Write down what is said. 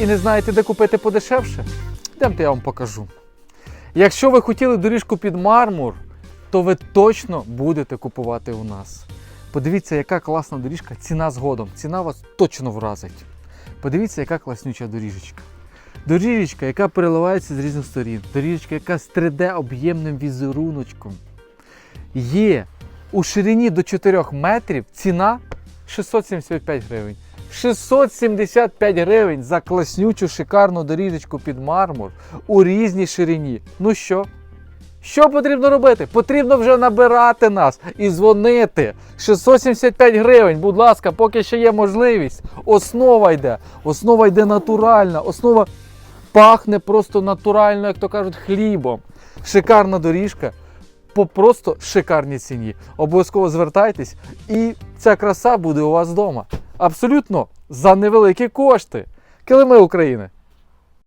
і не знаєте, де купити подешевше? Йдемте, я вам покажу. Якщо ви хотіли доріжку під мармур, то ви точно будете купувати у нас. Подивіться, яка класна доріжка, ціна згодом. Ціна вас точно вразить. Подивіться, яка класнюча доріжечка. Доріжечка, яка переливається з різних сторін. Доріжечка, яка з 3D об'ємним візеруночком. Є у ширині до 4 метрів ціна 675 гривень. 675 гривень за класнючу шикарну доріжечку під мармур у різній ширині. Ну що? Що потрібно робити? Потрібно вже набирати нас і дзвонити. 675 гривень, будь ласка, поки ще є можливість. Основа йде. Основа йде натуральна. Основа пахне просто натурально, як то кажуть, хлібом. Шикарна доріжка по просто шикарній ціні. Обов'язково звертайтесь, і ця краса буде у вас вдома. Абсолютно за невеликі кошти. Килими України.